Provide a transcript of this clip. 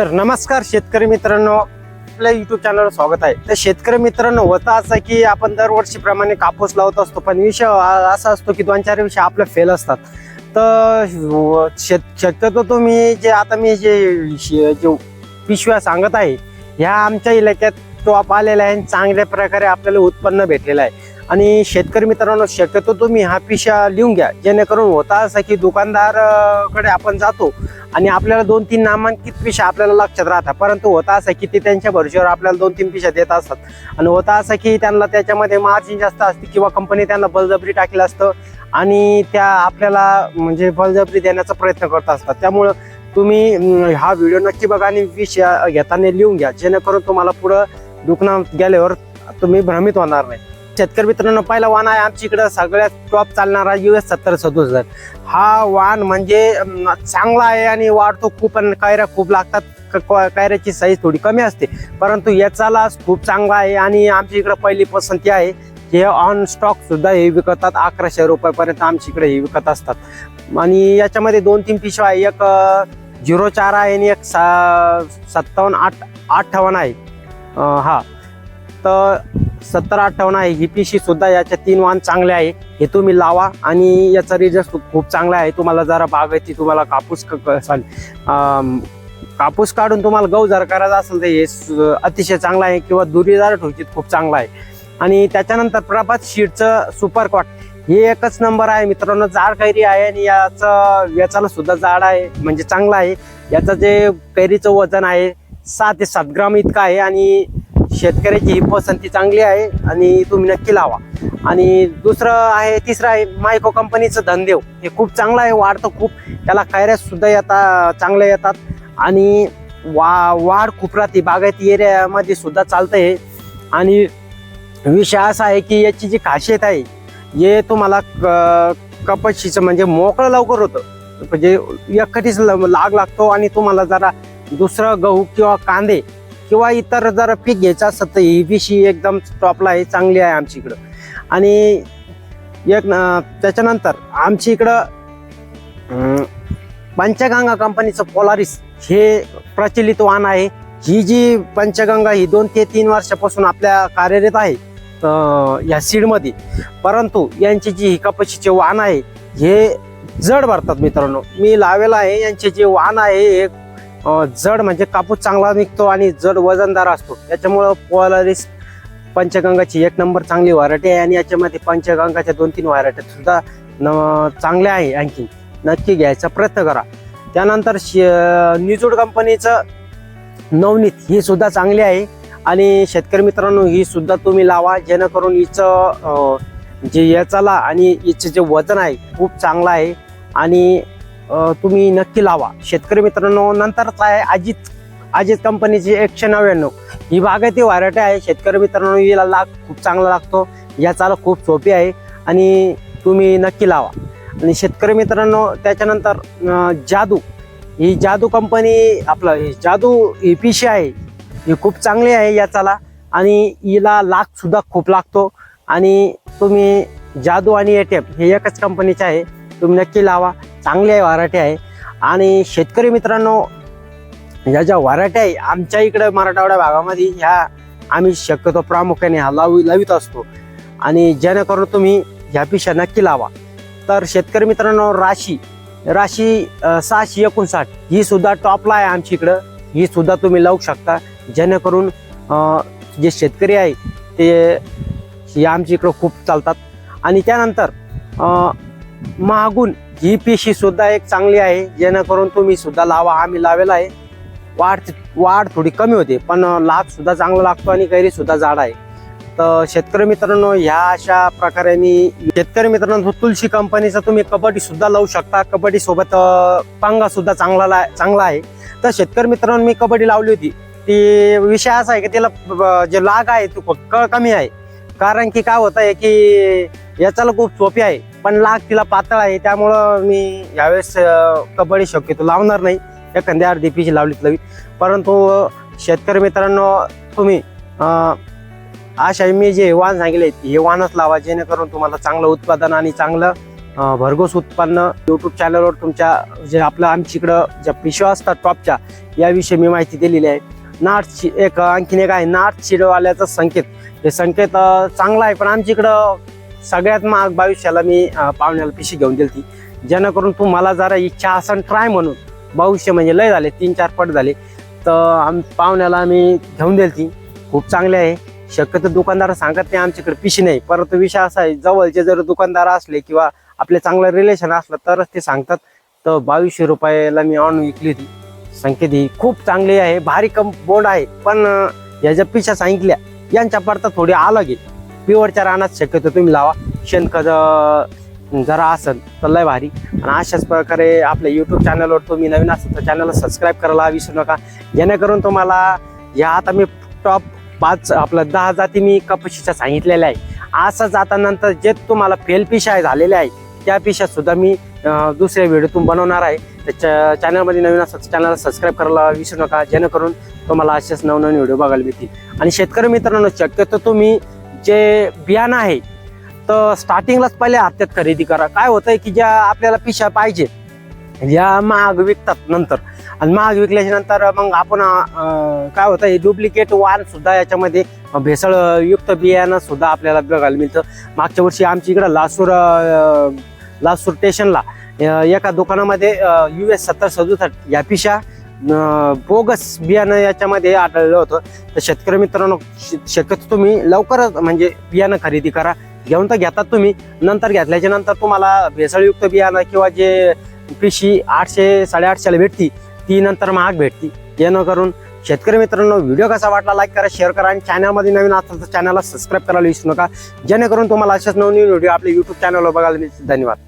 तर नमस्कार शेतकरी मित्रांनो. आपल्या युट्यूब चॅनलवर स्वागत आहे. तर शेतकरी मित्रांनो होता असं की आपण दरवर्षीप्रमाणे कापूस लावत असतो पण विषय असा असतो की दोन चार विषय आपले फेल असतात. तर शेत शक्यतो तुम्ही जे आता मी जे शे- जे पिशव्या सांगत आहे ह्या आमच्या इलाक्यात टॉप आलेल्या आहे आणि चांगल्या प्रकारे आपल्याला उत्पन्न भेटलेलं आहे. आणि शेतकरी मित्रांनो शक्यतो तुम्ही हा पिशा लिहून घ्या. जेणेकरून होता असं की दुकानदारकडे आपण जातो आणि आपल्याला दोन तीन नामांकित पिशा आपल्याला लक्षात राहतात. परंतु होता असं की ते त्यांच्या भरशीवर आपल्याला दोन तीन पिशा देत असतात. आणि होता असं की त्यांना त्याच्यामध्ये मार्जिन जास्त असते किंवा कंपनी त्यांना बळजबरी टाकलं असतं आणि त्या आपल्याला म्हणजे बळजबरी देण्याचा प्रयत्न करत असतात. त्यामुळं तुम्ही हा व्हिडिओ नक्की बघा आणि विषय घेताना लिहून घ्या. जेणेकरून तुम्हाला पुढं दुकानात गेल्यावर तुम्ही भ्रमित होणार नाही. शेतकरी मित्रांनो पहिला वाहन आहे आमच्या इकडं सगळ्यात टॉप चालणारा यू एस सत्तर सदोस हा वाहन म्हणजे चांगला आहे आणि वाढतो खूप आणि कायऱ्या खूप लागतात. क- कायऱ्याची साईज थोडी कमी असते. परंतु याचा खूप चांगला आहे आणि आमच्या इकडं पहिली पसंती आहे. हे ऑन स्टॉक सुद्धा हे विकतात. अकराशे रुपयापर्यंत आमच्या इकडे हे विकत असतात. आणि याच्यामध्ये दोन तीन पिशव्या आहे. एक झिरो चार आहे आणि एक सा सत्तावन्न आठ अठ्ठावन्न आहे. हा. तर सत्तर अठ्ठावन्न आहे. ही पिशी सुद्धा याच्या तीन वाहन चांगले आहे. हे तुम्ही लावा आणि याचा रिझल्ट खूप चांगला आहे. तुम्हाला जरा बागायती तुम्हाला कापूस क- क- सॉरी कापूस काढून तुम्हाला गहू जर करायचा असेल तर हे अतिशय चांगलं आहे किंवा दुरीदार ठोकीत खूप चांगला आहे. आणि त्याच्यानंतर प्रभात शीटचं सुपर कॉट हे एकच नंबर आहे. मित्रांनो जाड कैरी आहे आणि याचं याचाला सुद्धा जाड आहे. म्हणजे चांगला आहे. याचं जे कैरीचं वजन आहे सहा ते सात ग्राम इतकं आहे. आणि शेतकऱ्याची ही पसंती चांगली आहे आणि तुम्ही नक्की लावा. आणि दुसरं आहे तिसरं आहे मायको कंपनीचं धनदेव हे खूप चांगलं आहे वाढतं खूप. त्याला कैऱ्या सुद्धा येतात चांगल्या येतात. आणि वा वाढ खूप राहते. बागायती एरियामध्ये सुद्धा चालतं आहे आणि विषय असा आहे की याची जी खासियत आहे हे तुम्हाला क- कपाशीचं म्हणजे मोकळं लवकर होतं. म्हणजे एकटीच ल- लाग लागतो आणि तुम्हाला जरा दुसरं गहू किंवा कांदे किंवा इतर जर पीक घ्यायचं असतं तर ही पिशी एकदम टॉपला आहे चांगली आहे आमच्या इकडं. आणि एक न- त्याच्यानंतर आमच्या इकडं पंचगंगा कंपनीचं पोलारिस हे प्रचलित वाहन आहे. ही जी पंचगंगा ही दोन ते तीन वर्षापासून आपल्या कार्यरत आहे या सीडमध्ये. परंतु यांची जी ही कपाशीचे वाहन आहे हे जड भरतात मित्रांनो. मी लावेला आहे यांचे जे वाहन आहे हे जड म्हणजे कापूस चांगला निघतो आणि जड वजनदार असतो. त्याच्यामुळं पोलारिस पंचगंगाची एक नंबर चांगली व्हरायटी आहे आणि याच्यामध्ये पंचगंगाच्या दोन तीन व्हरायटी सुद्धा न चांगल्या आहे आणखी नक्की घ्यायचा प्रयत्न करा. त्यानंतर शे- निजूड कंपनीचं नवनीत ही सुद्धा चांगली आहे आणि शेतकरी मित्रांनो ही सुद्धा तुम्ही लावा जेणेकरून हिचं जे याचाला आणि हिचं जे वजन आहे खूप चांगलं आहे आणि तुम्ही नक्की लावा. शेतकरी मित्रांनो नंतरच आहे अजित अजित कंपनीची एकशे नव्याण्णव. ही बागायती व्हरायटी आहे. शेतकरी मित्रांनो हिला लाग खूप चांगला लागतो. याचाला खूप सोपी आहे. आणि तुम्ही नक्की लावा. आणि शेतकरी मित्रांनो त्याच्यानंतर जादू. ही जादू कंपनी आपलं ही जादू ही पिशी आहे. ही खूप चांगली आहे याचाला आणि हिला लाख सुद्धा खूप लागतो. आणि तुम्ही जादू आणि एटीएम हे एकच कंपनीचे आहे. तुम्ही नक्की लावा. चांगली आहे व्हरायटी आहे. आणि शेतकरी मित्रांनो ह्या ज्या व्हरायटी आहे आमच्या इकडे मराठवाड्या भागामध्ये ह्या आम्ही शक्यतो प्रामुख्याने हा लावी लावित असतो. आणि जेणेकरून तुम्ही ह्या पिशा नक्की लावा. तर शेतकरी मित्रांनो राशी राशी सहाशे एकोणसाठ ही सुद्धा टॉपला आहे आमच्या इकडं. ही सुद्धा तुम्ही लावू शकता. जेणेकरून जे शेतकरी आहे ते आमच्या इकडं खूप चालतात. आणि त्यानंतर मागून महागून ही पिशी सुद्धा एक चांगली आहे जेणेकरून तुम्ही सुद्धा लावा आम्ही लावेला आहे. वाढ वाढ थोडी कमी होते पण लाभ सुद्धा चांगला लागतो आणि कैरी सुद्धा जाड आहे. तर शेतकरी मित्रांनो ह्या अशा प्रकारे मी शेतकरी मित्रांनो तुलसी कंपनीचा तुम्ही कबड्डी सुद्धा लावू शकता. कबड्डी सोबत पांगा सुद्धा चांगला ला- चांगला आहे. तर शेतकरी मित्रांनो मी कबड्डी लावली होती. ती विषय असा आहे की त्याला जे लाग आहे तो कमी आहे. कारण की काय होत आहे की याच्याला खूप सोपी आहे. पण लाग तिला पातळ आहे त्यामुळं मी यावेळेस कबड्डी शक्यतो लावणार नाही. एखाद्या अर्धी पिशी लावलीत लावी परंतु शेतकरी मित्रांनो तुम्ही अशा मी जे वाण सांगितले हे वाणच लावा जेणेकरून तुम्हाला चांगलं उत्पादन आणि चांगलं भरघोस उत्पन्न. यूट्यूब चॅनलवर तुमच्या जे आपलं आमच्याकडं ज्या पिशव्या असतात टॉपच्या याविषयी मी माहिती दिलेली आहे. नाट एक आणखीन एक आहे नाट शिडवाल्याचा संकेत. हे संकेत चांगला आहे पण आमच्याकडं सगळ्यात महाग भविष्याला मी पाहुण्याला पिशी घेऊन दिली ती जेणेकरून तुम्हाला जरा इच्छा असन ट्राय म्हणून. भविष्य म्हणजे लय झाले तीन चार पट झाले. तर आम पाहुण्याला आम्ही घेऊन दिली ती खूप चांगले आहे. शक्यतो दुकानदार सांगत नाही आमच्याकडे पिशी नाही. परंतु विषय असा आहे जवळचे जर दुकानदार असले किंवा आपले चांगलं रिलेशन असलं तरच ते सांगतात. तर बावीसशे रुपयाला मी ऑन विकली होती संकेत ही खूप चांगली आहे भारी कम बोंड आहे. पण याच्या ज्या पिशा सांगितल्या. यांच्या पडता थोडी अलग आहे प्युअरच्या रानात शक्यतो तुम्ही लावा. शेणखत जरा असेल तर लय भारी. आणि अशाच प्रकारे आपल्या यूट्यूब चॅनलवर तुम्ही नवीन असेल तर चॅनलला सबस्क्राईब करायला विसरू नका. जेणेकरून तुम्हाला या आता मी टॉप पाच आपलं दहा जाती मी कपाशीच्या सांगितलेल्या आहे. असं आता नंतर जे तुम्हाला फेल पिशा झालेल्या आहे त्या पिशासुद्धा मी दुसऱ्या व्हिडिओतून बनवणार आहे. त्याच्या चॅनलमध्ये नवीन असेल चॅनलला सबस्क्राईब करायला विसरू नका. जेणेकरून तुम्हाला असेच नवनवीन व्हिडिओ बघायला मिळतील आणि शेतकरी मित्रांनो शक्यतो तुम्ही जे बियाणं आहे तर स्टार्टिंगलाच पहिले हप्त्यात खरेदी करा. काय होतंय की ज्या आपल्याला पिशा पाहिजे या महाग विकतात नंतर. आणि महाग विकल्याच्या नंतर मग आपण काय होतं हे डुप्लिकेट वाण सुद्धा याच्यामध्ये भेसळ युक्त बियाणं सुद्धा आपल्याला बघायला मिळतं. मागच्या वर्षी आमच्या इकडं लासूर लासूर स्टेशनला एका दुकानामध्ये यू एस सत्तर सदुसष्ट या पिशा बोगस बियाणं याच्यामध्ये आढळलं होतं. तर शेतकरी मित्रांनो शक्यतो तुम्ही लवकरच म्हणजे बियाणं खरेदी करा. घेऊन तर घेतात तुम्ही नंतर घेतल्याच्या नंतर तुम्हाला भेसळयुक्त बियाणं किंवा जे पिशी आठशे साडेआठशेला भेटती ती नंतर महाग भेटती. जेणेकरून शेतकरी मित्रांनो व्हिडिओ कसा वाटला लाईक करा शेअर करा आणि चॅनलमध्ये नवीन असाल तर चॅनलला सबस्क्राईब करायला विसरू नका. जेणेकरून तुम्हाला अशाच नवनवीन व्हिडिओ आपल्या युट्यूब चॅनलवर बघायला धन्यवाद.